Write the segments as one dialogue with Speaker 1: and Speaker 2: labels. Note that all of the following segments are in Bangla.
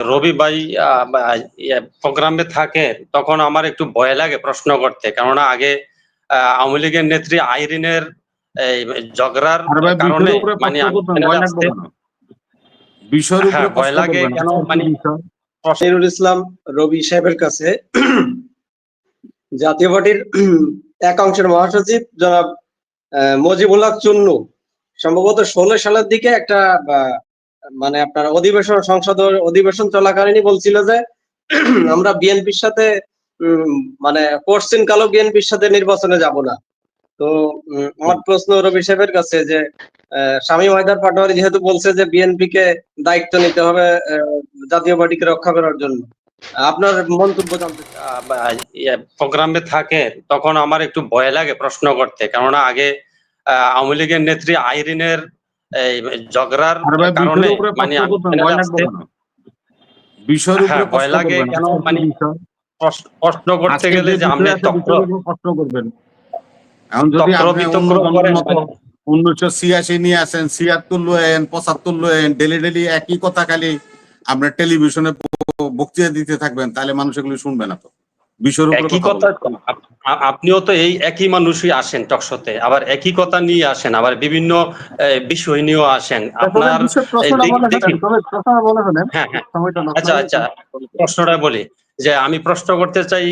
Speaker 1: রবি ভাই আহ, ইয়ে, প্রোগ্রামে থাকে তখন আমার একটু ভয় লাগে প্রশ্ন করতে। কেননা আগে আওয়ামী লীগের নেত্রী আইরিনের এই ঝগড়ার কারণে মানে
Speaker 2: ভয়
Speaker 1: হ্যাঁ, ভয় লাগে কেন? মানে-?
Speaker 3: ইসলাম রবি সাহেবের কাছে জাতীয় পার্টির একাংশের মহাসচিব জনাব মজিবুল হক চুন্নু। সম্ভবত ষোলো সালের দিকে একটা মানে আপনার অধিবেশন সংসদ অধিবেশন চলাকালীনই বলছিল যে আমরা বিএনপির সাথে মানে পশ্চিম কালো বিএনপির সাথে নির্বাচনে যাব না। তো আমার প্রশ্ন রবি সাহেবের কাছে যে স্বামী ময়দার পাটোয়ারি যেহেতু বলছে যে বিএনপি কে দায়িত্ব নিতে হবে জাতীয় পার্টিকে রক্ষা করার জন্য। আপনার মন্তব্য জানতে
Speaker 1: ইয়ে, প্রোগ্রামে থাকে তখন আমার একটু ভয় লাগে প্রশ্ন করতে। কেননা আগে আওয়ামী লীগের নেত্রী আইরিনের এই ঝগড়ার কারণে মানে?
Speaker 2: বিষয়ের উপরে
Speaker 1: হ্যাঁ, কেন? মানে- প্রশ্ন প্রশ্ন করতে গেলে
Speaker 2: যে
Speaker 1: যে আপনি
Speaker 2: বিষয় আছে,
Speaker 1: তক্র
Speaker 2: বিষয়ের উপরে প্রশ্ন করবেন। এখন যদি
Speaker 1: তক্র
Speaker 2: আপনি
Speaker 1: বিতক্র
Speaker 2: অন্য
Speaker 1: করেন।
Speaker 2: মতো উনিশশো ছিয়াশি নিয়ে আসেন ছিয়াত্তর লোয়েন পঁচাত্তর লোয়েন ডেলি ডেলি একই কথা খালি আপনার টেলিভিশনে বক্তৃতা দিতে থাকবেন তাহলে মানুষ এগুলো শুনবে না তো। বিষয়ের উপরে কথা
Speaker 1: আপনিও তো এই একই মানুষই আসেন টকশোতে আবার একই কথা নিয়ে আসেন আবার বিভিন্ন বিষয় নিয়েও আসেন। আপনার। হ্যাঁ হ্যাঁ। আচ্ছা আচ্ছা। প্রশ্নটা বলি যে আমি প্রশ্ন করতে চাই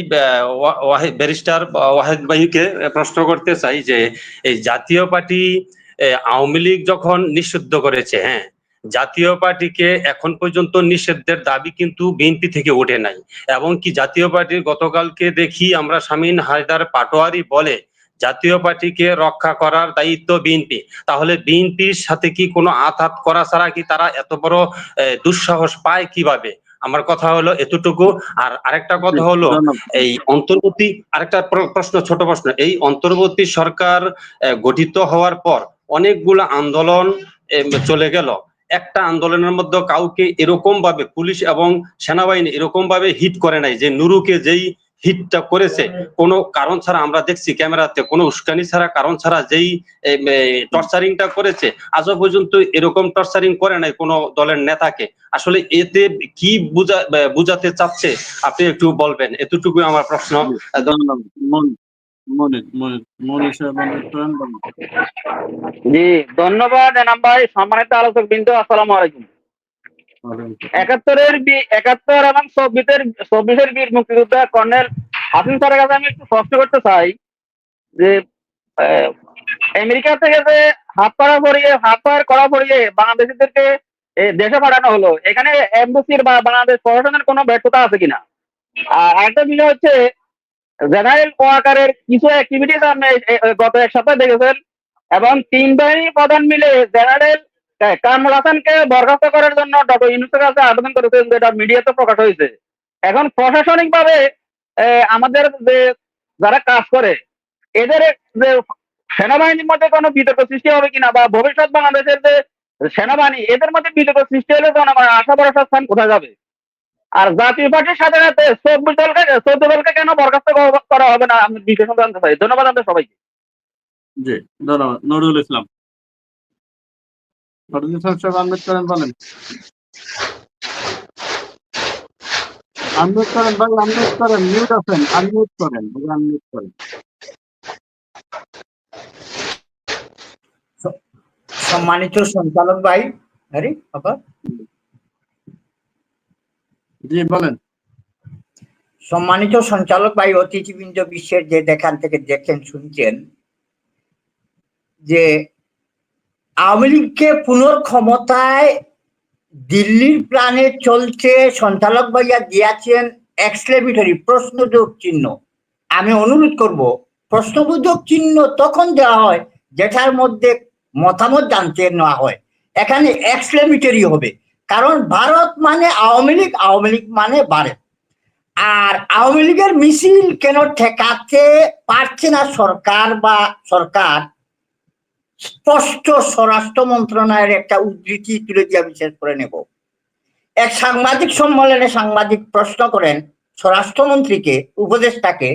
Speaker 1: ব্যারিস্টার ওয়াহিদ ভাইকে প্রশ্ন করতে চাই যে এই জাতীয় পার্টি আওয়ামী লীগ যখন নিষিদ্ধ করেছে হ্যাঁ জাতীয় পার্টিকে এখন পর্যন্ত নিষিদ্ধের দাবি কিন্তু বিএনপি থেকে ওঠে নাই। এবং কি জাতীয় পার্টির গতকালকে দেখি আমরা শামীন হায়দার পাটোয়ারি বলে জাতীয় পার্টিকে রক্ষা করার দায়িত্ব বিএনপি। তাহলে বিএনপির সাথে কি কোনো আঘাত করা ছাড়া কি তারা এত বড় দুঃসাহস পায় কীভাবে? আমার কথা হলো এতটুকু। আর আরেকটা কথা হলো এই অন্তর্বর্তী আরেকটা প্রশ্ন ছোট প্রশ্ন। এই অন্তর্বর্তী সরকার গঠিত হওয়ার পর অনেকগুলো আন্দোলন চলে গেল। একটা আন্দোলনের মধ্যে কাউকে এরকম ভাবে পুলিশ এবং সেনাবাহিনী এরকম ভাবে হিট করে নাই, যে নুরুকে যেই হিটটা করেছে। কোনো কারণ ছাড়া আমরা দেখছি ক্যামেরাতে, কোনো উস্কানি ছাড়া, কারণ ছাড়া যেই টর্চারিংটা করেছে, আজও পর্যন্ত এরকম টর্চারিং করে নাই কোনো দলের নেতাকে। আসলে এতে কি বুঝা বুঝাতে চাচ্ছে, আপনি একটু বলবেন। এতটুকুই আমার প্রশ্ন।
Speaker 2: ধন্যবাদ।
Speaker 4: জি ধন্যবাদ এনাম ভাই সম্মানিত আলোচক বিন্দু আসসালামু আলাইকুম। একাত্তরের একাত্তর এবং চব্বিশের চব্বিশের বীর মুক্তিযোদ্ধা কর্নেল হাসিন স্যারের কাছে আমি একটু প্রশ্ন করতে চাই যে আমেরিকা থেকে যে হাত পাড়া পড়িয়ে হাত পাড় করা পড়িয়ে বাংলাদেশিদেরকে দেশে পাঠানো হলো এখানে এমবাসির বা বাংলাদেশ প্রশাসনের কোনো ব্যর্থতা আছে কিনা? আর একটা বিষয় হচ্ছে জেনারেল ওয়াকারের কিছু অ্যাক্টিভিটিস আপনি গত এক সপ্তাহে দেখেছেন। এবং তিন বাহিনী প্রধান মিলে জেনারেল কামরুল হাসানকে বরখাস্ত করার জন্য ডক্টর ইউনুসের কাছে আবেদন করেছেন, যেটা মিডিয়াতে প্রকাশ হয়েছে। এখন প্রশাসনিক ভাবে আমাদের যে যারা কাজ করে, এদের যে সেনাবাহিনীর মধ্যে কোনো বিতর্ক সৃষ্টি হবে কিনা বা ভবিষ্যৎ বাংলাদেশের যে সেনাবাহিনী, এদের মধ্যে বিতর্ক সৃষ্টি হলে জনগণের আশা ভরসা স্থান কোথায় যাবে? আর জাতীয় পার্টির সাথে সাথে চব্বিশ দলকে চোদ্দ দলকে কেন বরখাস্ত করা- হবে না? আমি বিশেষ জানতে চাই। ধন্যবাদ আপনাদের সবাইকে।
Speaker 2: জি ধন্যবাদ। নুরুল ইসলাম। সাহেব বলেন আনমিউট করেন ভাই আনমিউট করেন মিউট আছেন। আনমিউট করেন আনমিউট করেন।
Speaker 5: সম্মানিত সঞ্চালক ভাই আরে বাবা।
Speaker 2: জি, বলেন।
Speaker 5: সম্মানিত সঞ্চালক ভাই, অতিথিবৃন্দ বিশ্বের যে দেখান থেকে দেখছেন, শুনছেন, যে আওয়ামী লীগকে পুনর্ক্ষমতায় দিল্লির প্রাণে চলছে, সঞ্চালক ভাইয়া দিয়েছেন এক্সক্লেমেটরি প্রশ্নবোধক চিহ্ন। আমি অনুরোধ করব, প্রশ্নবোধক চিহ্ন তখন দেওয়া হয়, যেটার মধ্যে মতামত জানতে নেওয়া হয়। এখানে এক্সক্লেমেটরি হবে। কারণ ভারত মানে আওয়ামী লীগ আওয়ামী লীগ মানে ভারত আর আওয়ামী লীগের মিছিল কেন ঠেকাতে পারছে না সরকার বা সরকার? স্পষ্ট স্বরাষ্ট্র মন্ত্রণালয়ের একটা উদ্ধৃতি তুলে দিয়ে বিশেষ করে নেব। এক সাংবাদিক সম্মেলনে সাংবাদিক প্রশ্ন করেন, স্বরাষ্ট্রমন্ত্রীকে, উপদেষ্টাকে,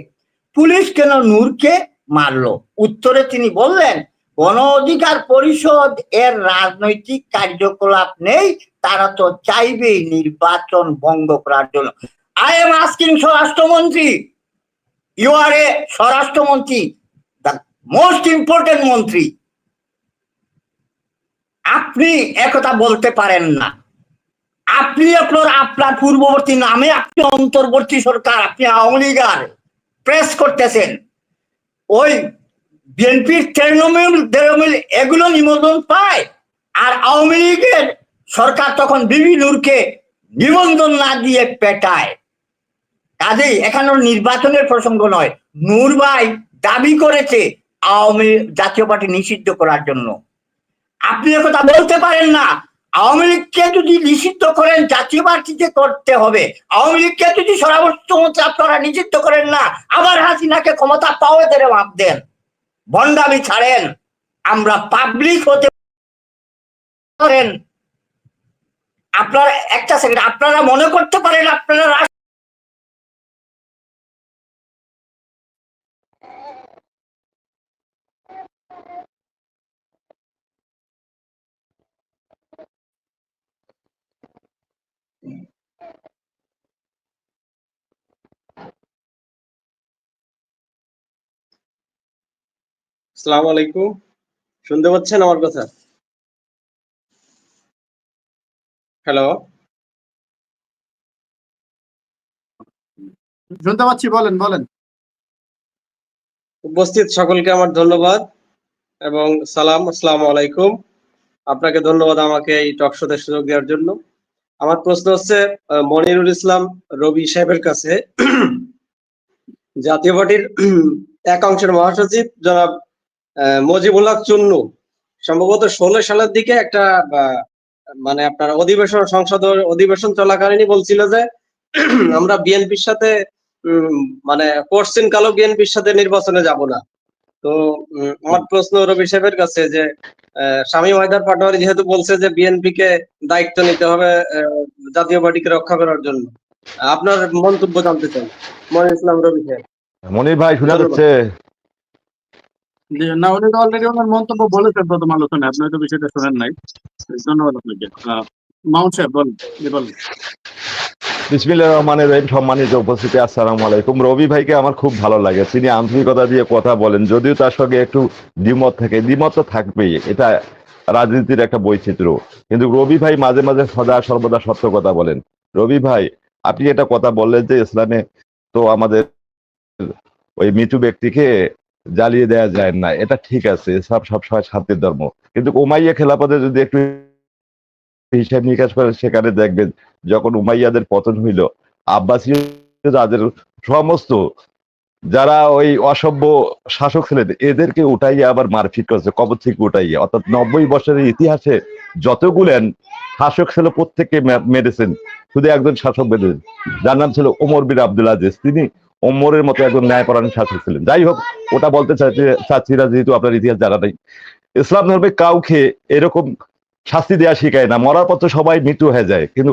Speaker 5: পুলিশ কেন নূরকে মারলো? উত্তরে তিনি বললেন গণ অধিকার পরিষদ এর রাজনৈতিক কার্যকলাপ নেই তারা তো চাইবেই নির্বাচন ভঙ্গ করার জন্য। আই এম আস্কিং স্বরাষ্ট্রমন্ত্রী। ইউ আর এ স্বরাষ্ট্রমন্ত্রী দ্য মোস্ট ইম্পর্টেন্ট মন্ত্রী। আপনি একথা বলতে পারেন না। আপনি আপনার আপনার পূর্ববর্তী নামে আপনি অন্তর্বর্তী সরকার, আপনি আওয়ামী লীগার প্রেস করতেছেন। ওই বিএনপির তৃণমূল তৃণমূল এগুলো নিমন্ত্রণ পায়। আর আওয়ামী লীগের সরকার তখন বিবি নিবন্ধন না দিয়ে পেটায়। কাজেই এখানে নির্বাচনের প্রসঙ্গ নয়, নূর ভাই দাবি করেছে আওয়ামী জাতীয় পার্টি নিষিদ্ধ করার জন্য। আপনি কথা বলতে পারেন না, আওয়ামী লীগকে যদি নিষিদ্ধ করেন, জাতীয় পার্টিতে করতে হবে, আওয়ামী লীগকে যদি সর্বোচ্চ আপনারা নিষিদ্ধ করেন না, আবার হাসিনাকে ক্ষমতা পাওয়া দেরে মাপ দেন, ভণ্ডামি ছাড়েন, আমরা পাবলিক হতে পারেন। আপনারা একটা সেকেন্ড আপনারা মনে করতে পারেন আপনারা
Speaker 3: আসসালামু আলাইকুম। শুনতে পাচ্ছেন আমার কথা? হ্যালো
Speaker 6: শুনতে পাচ্ছি বলেন বলেন।
Speaker 3: উপস্থিত সকলকে আমার ধন্যবাদ এবং সালাম আসসালাম আলাইকুম। আপনাকে ধন্যবাদ আমাকে এই টক শোতে সুযোগ দেওয়ার জন্য। আমার প্রশ্ন হচ্ছে মনিরুল ইসলাম রবি সাহেবের কাছে জাতীয় পার্টির এক অংশের মহাসচিব জনাব আহ, মজিবুল হক চুন্নু। সম্ভবত ষোলো সালের দিকে একটা মানে আপনার অধিবেশন সংসদ অধিবেশন চলাকালীনই বলছিল যে আমরা বিএনপির সাথে উম, মানে পশ্চিম কালো বিএনপির সাথে নির্বাচনে যাব না। তো আমার প্রশ্ন রবি সাহেবের কাছে যে আহ, স্বামী ময়দার পাটোয়ারি যেহেতু বলছে যে বিএনপি কে দায়িত্ব নিতে হবে আহ, জাতীয় পার্টিকে রক্ষা করার জন্য। আপনার মন্তব্য জানতে চাই। মনির ইসলাম রবি সাহেব।
Speaker 7: মনির ভাই শোনা যাচ্ছে।
Speaker 6: না উনি তো অলরেডি ওনার মন্তব্য বলেছেন প্রথম আলোচনায়। আপনি হয়তো বিষয়টা শোনেন নাই।
Speaker 7: তার সঙ্গে একটু দ্বিমত থাকে। দ্বিমত তো থাকবেই, এটা রাজনীতির একটা বৈচিত্র্য। কিন্তু রবি ভাই মাঝে মাঝে সদা সর্বদা সত্য কথা বলেন। রবি ভাই, আপনি এটা কথা বললেন যে ইসলামে তো আমাদের ওই মৃত্যু ব্যক্তিকে জ্বালিয়ে দেওয়া যায় না। এটা ঠিক আছে সব সবসময় শান্তির ধর্ম। কিন্তু উমাইয়া খেলাপথে যদি একটু হিসাব নিকাশ করে, সেখানে দেখবেন যখন উমাইয়াদের পতন হইল আব্বাসী তাদের সমস্ত যারা ওই অসভ্য শাসক ছিলেন, এদেরকে উঠাইয়া আবার মারপিট করেছে, কবর থেকে উঠাইয়া। অর্থাৎ নব্বই বছরের ইতিহাসে যতগুলেন শাসক ছিল, প্রত্যেককে মেরেছেন। শুধু একজন শাসক বেঁধেছেন যার নাম ছিল ওমর বিন আব্দুল আজিজ। তিনি ওমরের মতো একজন ন্যায়পরায়ণ শাসক ছিলেন। যাই হোক, ওটা বলতে চাচ্ছি চাচ্ছিরা যেহেতু আপনার ইতিহাস জানা নেই, ইসলাম ধর্মে কাউকে এরকম শাস্তি দেওয়া শিখায় না। মরার তো সবাই মৃত্যু হয়ে যায়। কিন্তু